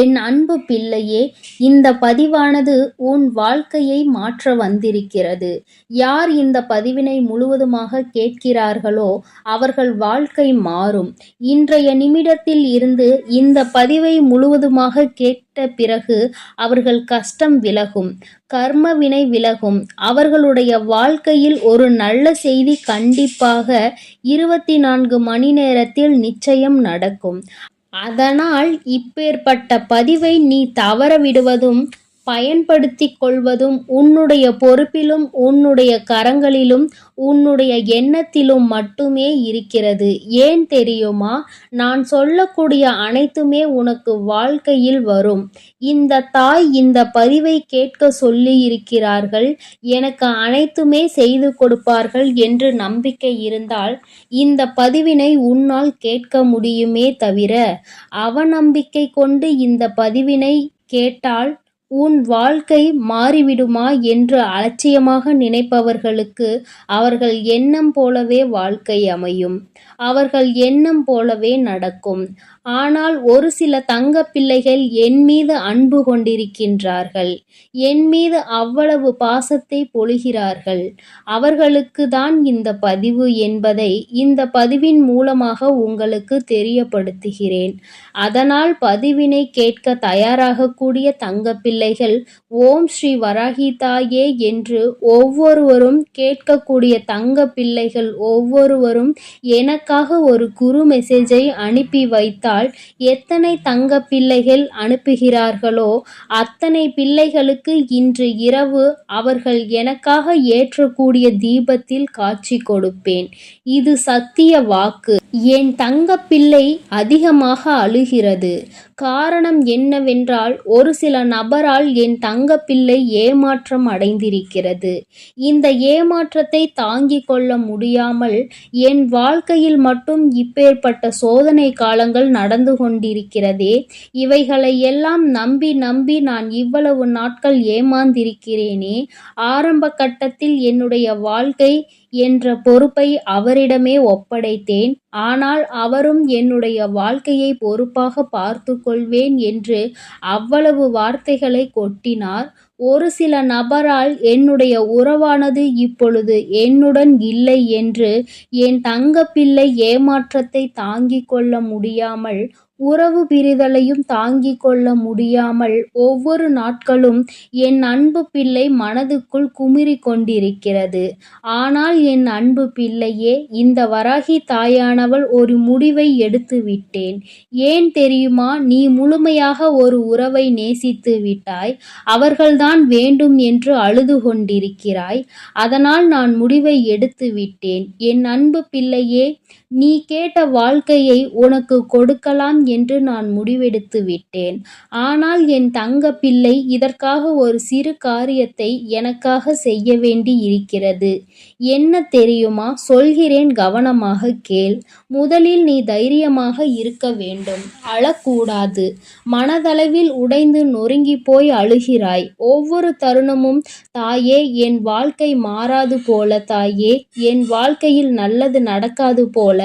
என் அன்பு பிள்ளையே இந்த பதிவானது உன் வாழ்க்கையை மாற்ற வந்திருக்கிறது. யார் இந்த பதிவினை முழுவதுமாக கேட்கிறார்களோ அவர்கள் வாழ்க்கை மாறும். இன்றைய நிமிடத்தில் இருந்து இந்த பதிவை முழுவதுமாக கேட்ட பிறகு அவர்கள் கஷ்டம் விலகும் கர்ம வினை விலகும். அவர்களுடைய வாழ்க்கையில் ஒரு நல்ல செய்தி கண்டிப்பாக இருபத்தி நான்கு மணி நேரத்தில் நிச்சயம் நடக்கும். அதனால் இப்பேற்பட்ட பதிவை நீ தவற விடுவதும் பயன்படுத்திக் கொள்வதும் உன்னுடைய பொறுப்பிலும் உன்னுடைய கரங்களிலும் உன்னுடைய எண்ணத்திலும் மட்டுமே இருக்கிறது. ஏன் தெரியுமா? நான் சொல்லக்கூடிய அனைத்துமே உனக்கு வாழ்க்கையில் வரும். இந்த தாய் இந்த பதிவை கேட்க சொல்லி இருக்கிறார்கள் எனக்கு அனைத்துமே செய்து கொடுப்பார்கள் என்று நம்பிக்கை இருந்தால் இந்த பதிவினை உன்னால் கேட்க முடியுமே தவிர அவநம்பிக்கை கொண்டு இந்த பதிவினை கேட்டால் உன் வாழ்க்கை மாறிவிடுமா என்று அலட்சியமாக நினைப்பவர்களுக்கு அவர்கள் எண்ணம் போலவே வாழ்க்கை அமையும். அவர்கள் எண்ணம் போலவே நடக்கும். ஆனால் ஒரு சில தங்க பிள்ளைகள் என் மீது அன்பு கொண்டிருக்கின்றார்கள். என் மீது அவ்வளவு பாசத்தை பொழிகிறார்கள். அவர்களுக்கு தான் இந்த பதிவு என்பதை இந்த பதிவின் மூலமாக உங்களுக்கு தெரியப்படுத்துகிறேன். அதனால் பதிவினை கேட்க தயாராகக்கூடிய தங்க பிள்ளைகள் ஓம் ஸ்ரீ வராகிதாயே என்று ஒவ்வொருவரும் கேட்கக்கூடிய தங்க பிள்ளைகள் ஒவ்வொருவரும் எனக்காக ஒரு குறு மெசேஜை அனுப்பி வைத்தால் எத்தனை தங்க பிள்ளைகள் அனுப்புகிறார்களோ அத்தனை பிள்ளைகளுக்கு இன்று இரவு அவர்கள் எனக்காக ஏற்றக்கூடிய தீபத்தில் காட்சி கொடுப்பேன். இது சத்திய வாக்கு. என் தங்க பிள்ளை அதிகமாக அழுகிறது. காரணம் என்னவென்றால் ஒரு சில நபரால் என் தங்க பிள்ளை ஏமாற்றம் அடைந்திருக்கிறது. இந்த ஏமாற்றத்தை தாங்கிக் கொள்ள முடியாமல் என் வாழ்க்கையில் மட்டும் இப்பேற்பட்ட சோதனை காலங்கள் நடந்து கொண்டிருக்கிறதே இவைகளை எல்லாம் நம்பி நம்பி நான் இவ்வளவு நாட்கள் ஏமாந்திருக்கிறேனே. ஆரம்ப கட்டத்தில் என்னுடைய வாழ்க்கை என்ற பொறுப்பை அவரிடமே ஒப்படைத்தேன். ஆனால் அவரும் என்னுடைய வாழ்க்கையை பொறுப்பாக பார்த்து கொள்வேன் என்று அவ்வளவு வார்த்தைகளை கொட்டினார். ஒரு சில நபரால் என்னுடைய உறவானது இப்பொழுது என்னுடன் இல்லை என்று என் தங்கப்பிள்ளை ஏமாற்றத்தை தாங்கிக் கொள்ள முடியாமல் உறவு பிரிதலையும் தாங்கிக் கொள்ள முடியாமல் ஒவ்வொரு நாட்களும் என் அன்பு பிள்ளை மனதுக்குள் குமிறி கொண்டிருக்கிறது. ஆனால் என் அன்பு பிள்ளையே இந்த வராகி தாயானவள் ஒரு முடிவை எடுத்து விட்டேன். ஏன் தெரியுமா? நீ முழுமையாக ஒரு உறவை நேசித்து விட்டாய். அவர்கள்தான் வேண்டும் என்று அழுது கொண்டிருக்கிறாய். அதனால் நான் முடிவை எடுத்து விட்டேன். என் அன்பு பிள்ளையே நீ கேட்ட வாழ்க்கையை உனக்கு கொடுக்கலாம் என்று நான் முடிவெடுத்து விட்டேன். ஆனால் என் தங்க பிள்ளை இதற்காக ஒரு சிறு காரியத்தை எனக்காக செய்ய வேண்டி இருக்கிறது. என்ன தெரியுமா? சொல்கிறேன் கவனமாக கேள். முதலில் நீ தைரியமாக இருக்க வேண்டும். அழக்கூடாது. மனதளவில் உடைந்து நொறுங்கி போய் அழுகிறாய். ஒவ்வொரு தருணமும் தாயே என் வாழ்க்கை மாறாது போல தாயே. என் வாழ்க்கையில் நல்லது நடக்காது போல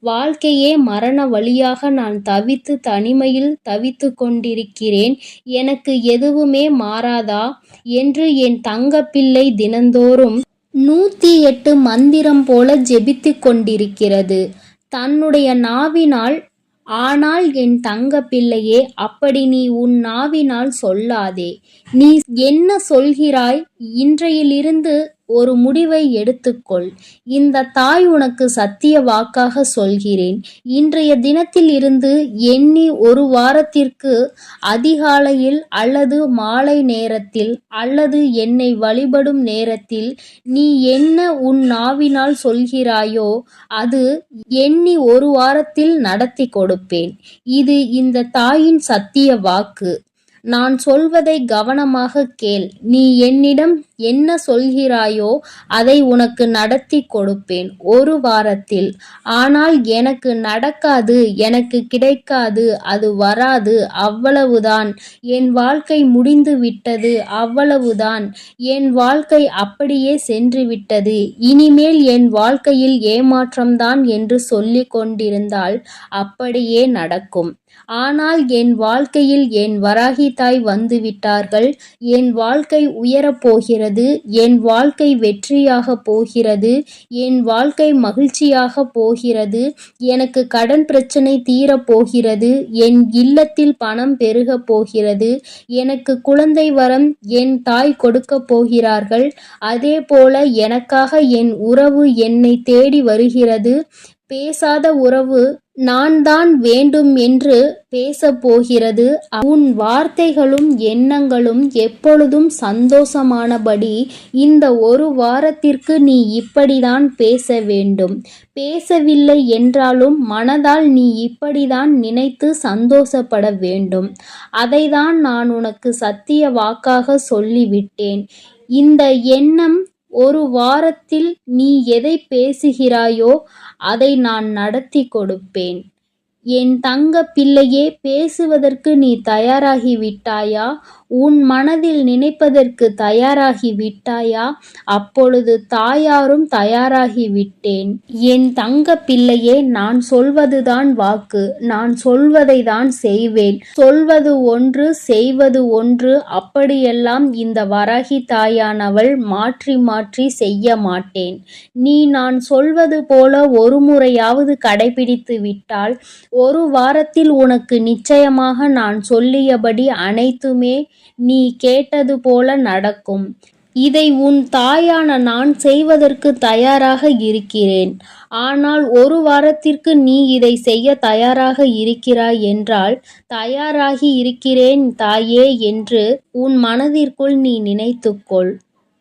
வாழ்க்கையே மரண வழியாக நான் தவித்து தனிமையில் தவித்து கொண்டிருக்கிறேன். எனக்கு எதுவுமே மாறாதா? என்று என் தங்கப்பிள்ளை தினந்தோறும் நூற்றி எட்டு மந்திரம் போல ஜெபித்து கொண்டிருக்கிறது. தன்னுடைய நாவினால் ஆனால் என் தங்க பிள்ளையே அப்படி நீ உன் நாவினால் சொல்லாதே. நீ என்ன சொல்கிறாய்? இன்றையிலிருந்து ஒரு முடிவை எடுத்துக்கொள். இந்த தாய் உனக்கு சத்திய வாக்காக சொல்கிறேன். இன்றைய தினத்தில் இருந்து எண்ணி ஒரு வாரத்திற்கு அதிகாலையில் அல்லது மாலை நேரத்தில் அல்லது என்னை வழிபடும் நேரத்தில் நீ என்ன உன் நாவினால் சொல்கிறாயோ அது எண்ணி ஒரு வாரத்தில் நடத்தி கொடுப்பேன். இது இந்த தாயின் சத்திய வாக்கு. நான் சொல்வதை கவனமாக கேள். நீ என்னிடம் என்ன சொல்கிறாயோ அதை உனக்கு நடத்தி கொடுப்பேன். ஒரு வாரத்தில். ஆனால் எனக்கு நடக்காது எனக்கு கிடைக்காது அது வராது அவ்வளவுதான். என் வாழ்க்கை முடிந்து விட்டது அவ்வளவுதான். என் வாழ்க்கை அப்படியே சென்று விட்டது. இனிமேல் என் வாழ்க்கையில் ஏமாற்றம்தான் என்று சொல்லிக் கொண்டிருந்தால் அப்படியே நடக்கும். ஆனால் என் வாழ்க்கையில் என் வராகி தாய் வந்து விட்டார்கள் என் வாழ்க்கை உயரப் போகிறது. என் வாழ்க்கை வெற்றியாக போகிறது. என் வாழ்க்கை மகிழ்ச்சியாக போகிறது. எனக்கு கடன் பிரச்சனை தீரப் போகிறது. என் இல்லத்தில் பணம் பெருகப் போகிறது. எனக்கு குழந்தை வரம் என் தாய் கொடுக்கப் போகிறார்கள். அதே போல எனக்காக என் உறவு என்னை தேடி வருகிறது. பேசாத உறவு நான் தான் வேண்டும் என்று பேசப் போகிறது உன் வார்த்தைகளும் எண்ணங்களும் எப்பொழுதும் சந்தோஷமானபடி இந்த ஒரு வாரத்திற்கு நீ இப்படிதான் பேச வேண்டும். பேசவில்லை என்றாலும் மனதால் நீ இப்படிதான் நினைத்து சந்தோஷப்பட வேண்டும். அதைதான் நான் உனக்கு சத்திய வாக்காக சொல்லிவிட்டேன். இந்த எண்ணம் ஒரு வாரத்தில் நீ எதை பேசுகிறாயோ அதை நான் நடத்தி கொடுப்பேன். என் தங்க பிள்ளையே பேசுவதற்கு நீ தயாராகி விட்டாயா? உன் மனதில் நினைப்பதற்கு தயாராகி விட்டாயா? அப்பொழுது தாயாரும் தயாராகி விட்டேன். என் தங்க பிள்ளையே நான் சொல்வதுதான் வாக்கு. நான் சொல்வதை தான் செய்வேன். சொல்வது ஒன்று செய்வது ஒன்று. அப்படியெல்லாம் இந்த வராகி தாயானவள் மாற்றி மாற்றி செய்ய மாட்டேன். நீ நான் சொல்வது போல ஒரு முறையாவது கடைபிடித்து விட்டால் ஒரு வாரத்தில் உனக்கு நிச்சயமாக நான் சொல்லியபடி அனைத்துமே நீ கேட்டது போல நடக்கும். இதை உன் தாயான நான் செய்வதற்கு தயாராக இருக்கிறேன். ஆனால் ஒரு வாரத்திற்கு நீ இதை செய்ய தயாராக இருக்கிறாய் என்றால் தயாராகி இருக்கிறேன் தாயே என்று உன் மனதிற்குள் நீ நினைத்துக்கொள்.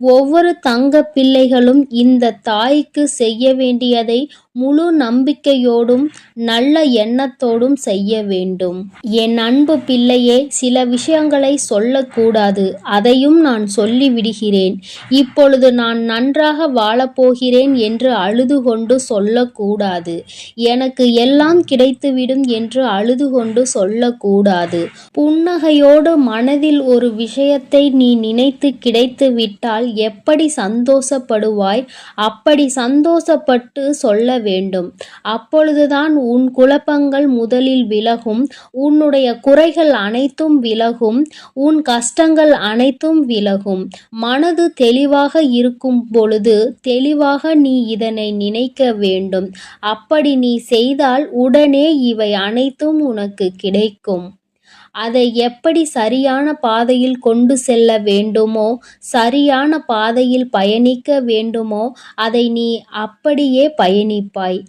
ஒவ்வொரு தங்க பிள்ளைகளும் இந்த தாய்க்கு செய்ய வேண்டியதை முழு நம்பிக்கையோடும் நல்ல எண்ணத்தோடும் செய்ய வேண்டும். என் அன்பு பிள்ளையே சில விஷயங்களை சொல்லக்கூடாது. அதையும் நான் சொல்லிவிடுகிறேன். இப்பொழுது நான் நன்றாக வாழப்போகிறேன் என்று அழுது கொண்டு சொல்லக்கூடாது. எனக்கு எல்லாம் கிடைத்துவிடும் என்று அழுது கொண்டு சொல்லக்கூடாது. புன்னகையோடு மனதில் ஒரு விஷயத்தை நீ நினைத்து கிடைத்து விட்டால் எப்படி சந்தோஷப்படுவாய்? அப்படி சந்தோஷப்பட்டு சொல்ல வேண்டும். அப்பொழுதுதான் உன் குழப்பங்கள் முதலில் விலகும் உன்னுடைய குறைகள் அனைத்தும் விலகும் உன் கஷ்டங்கள் அனைத்தும் விலகும். மனது தெளிவாக இருக்கும் பொழுது தெளிவாக நீ இதனை நினைக்க வேண்டும். அப்படி நீ செய்தால் உடனே இவை அனைத்தும் உனக்கு கிடைக்கும். அதை எப்படி சரியான பாதையில் கொண்டு செல்ல வேண்டுமோ சரியான பாதையில் பயணிக்க வேண்டுமோ அதை நீ அப்படியே பயணிப்பாய்.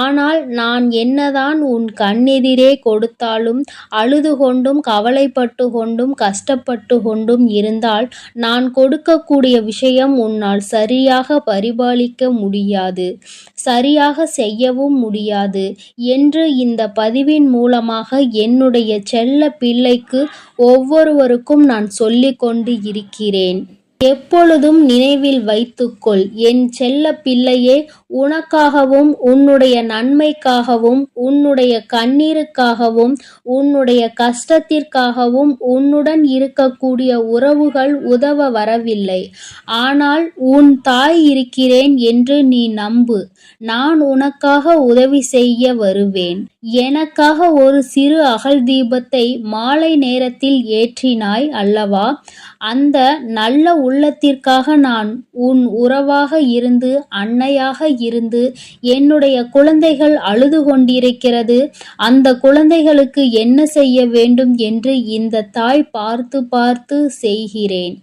ஆனால் நான் என்னதான் உன் கண்ணெதிரே கொடுத்தாலும் அழுது கொண்டும் கவலைப்பட்டு கொண்டும் கஷ்டப்பட்டு கொண்டும் இருந்தால் நான் கொடுக்கக்கூடிய விஷயம் உன்னால் சரியாக பரிபாலிக்க முடியாது. சரியாக செய்யவும் முடியாது. என்று இந்த பதிவின் மூலமாக என்னுடைய செல்ல பிள்ளைக்கு ஒவ்வொருவருக்கும் நான் சொல்லிக் கொண்டு இருக்கிறேன். எப்பொழுதும் நினைவில் வைத்துக்கொள். என் செல்ல பிள்ளையே உனக்காகவும் உன்னுடைய நன்மைக்காகவும் உன்னுடைய கண்ணீருக்காகவும் உன்னுடைய கஷ்டத்திற்காகவும் உன்னுடன் இருக்கக்கூடிய உறவுகள் உதவ வரவில்லை. ஆனால் உன் தாய் இருக்கிறேன் என்று நீ நம்பு. நான் உனக்காக உதவி செய்ய வருவேன். எனக்காக ஒரு சிறு அகல் தீபத்தை மாலை நேரத்தில் ஏற்றினாய் அல்லவா? அந்த நல்ல உள்ளத்திற்காக நான் உன் உறவாக இருந்து அன்னையாக இருந்து என்னுடைய குழந்தைகள் அழுது கொண்டிருக்கிறது. அந்த குழந்தைகளுக்கு என்ன செய்ய வேண்டும் என்று இந்த தாய் பார்த்து பார்த்து செய்கிறேன்.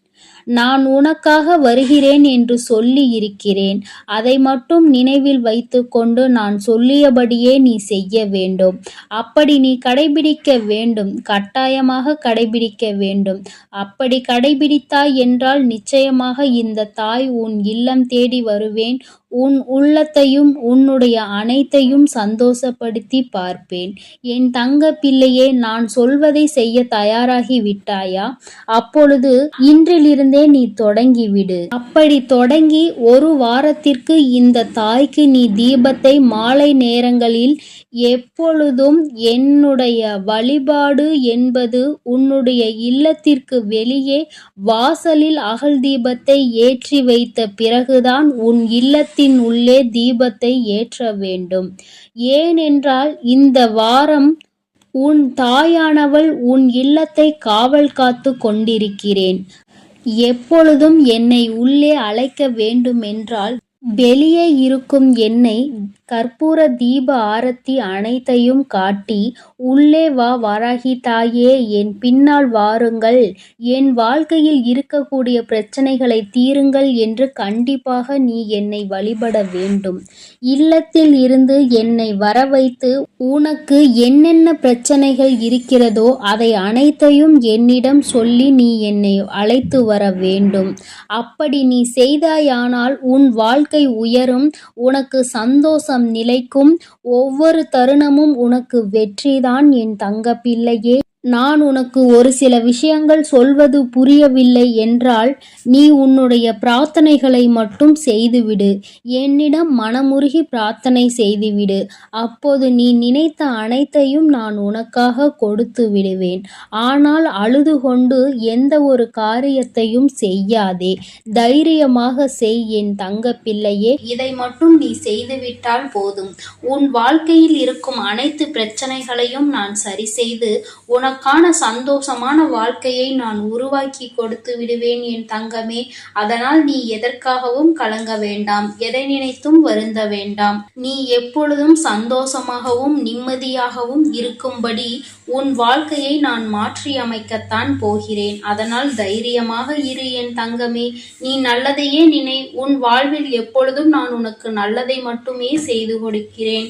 நான் உனக்காக வருகிறேன் என்று சொல்லி இருக்கிறேன். அதை மட்டும் நினைவில் வைத்துக்கொண்டு நான் சொல்லியபடியே நீ செய்ய வேண்டும். அப்படி நீ கடைபிடிக்க வேண்டும். கட்டாயமாக கடைபிடிக்க வேண்டும். அப்படி கடைபிடித்தாய் என்றால் நிச்சயமாக இந்த தாய் உன் இல்லம் தேடி வருவேன். உன் உள்ளத்தையும் உன்னுடைய அனைத்தையும் சந்தோஷப்படுத்தி பார்ப்பேன். என் தங்க பிள்ளையே நான் சொல்வதை செய்ய தயாராகி விட்டாயா? அப்பொழுது இன்றிலிருந்து நீ தொடங்கிவிடு. அப்படி தொடங்கி ஒரு வாரத்திற்கு இந்த தாய்க்கு நீ தீபத்தை மாலை நேரங்களில் எப்பொழுதும் என்னுடைய வழிபாடு என்பது உன்னுடைய இல்லத்திற்கு வெளியே வாசலில் அகல் தீபத்தை ஏற்றி வைத்த பிறகுதான் உன் இல்லத்தின் உள்ளே தீபத்தை ஏற்ற வேண்டும். ஏனென்றால் இந்த வாரம் உன் தாயானவள் உன் இல்லத்தை காவல் காத்து கொண்டிருக்கிறேன். எப்பொழுதும் என்னை உள்ளே அழைக்க வேண்டுமென்றால் வெளியே இருக்கும் என்னை கற்பூர தீப ஆரத்தி அனைத்தையும் காட்டி உள்ளே வா வராகி தாயே என் பின்னால் வாருங்கள். என் வாழ்க்கையில் இருக்கக்கூடிய பிரச்சனைகளை தீருங்கள் என்று கண்டிப்பாக நீ என்னை வழிபட வேண்டும். இல்லத்தில் இருந்து என்னை வர வைத்து உனக்கு என்னென்ன பிரச்சனைகள் இருக்கிறதோ அதை அனைத்தையும் என்னிடம் சொல்லி நீ என்னை அழைத்து வர வேண்டும். அப்படி நீ செய்தாயானால் உன் வாழ்க்கை உயரும் உனக்கு சந்தோஷம் நிலைக்கும். ஒவ்வொரு தருணமும் உனக்கு வெற்றிதான் என் தங்க பிள்ளையே நான் உனக்கு ஒரு சில விஷயங்கள் சொல்வது புரியவில்லை என்றால் நீ உன்னுடைய பிரார்த்தனைகளை மட்டும் செய்துவிடு. என்னிடம் மனமுருகி பிரார்த்தனை செய்துவிடு. அப்போது நீ நினைத்த அனைத்தையும் நான் உனக்காக கொடுத்து விடுவேன். ஆனால் அழுது கொண்டு எந்த ஒரு காரியத்தையும் செய்யாதே. தைரியமாக செய் என் தங்க பிள்ளையே இதை மட்டும் நீ செய்துவிட்டால் போதும். உன் வாழ்க்கையில் இருக்கும் அனைத்து பிரச்சனைகளையும் நான் சரி செய்து உனக்கு உனக்கான சந்தோஷமான வாழ்க்கையை நான் உருவாக்கி கொடுத்து விடுவேன் என் தங்கமே. அதனால் நீ எதற்காகவும் கலங்க வேண்டாம். எதை நினைத்தும் வருந்த வேண்டாம். நீ எப்பொழுதும் சந்தோஷமாகவும் நிம்மதியாகவும் இருக்கும்படி உன் வாழ்க்கையை நான் மாற்றி அமைக்கத்தான் போகிறேன். அதனால் தைரியமாக இரு என் தங்கமே. நீ நல்லதையே நினை. உன் வாழ்வில் எப்பொழுதும் நான் உனக்கு நல்லதை மட்டுமே செய்து கொடுக்கிறேன்.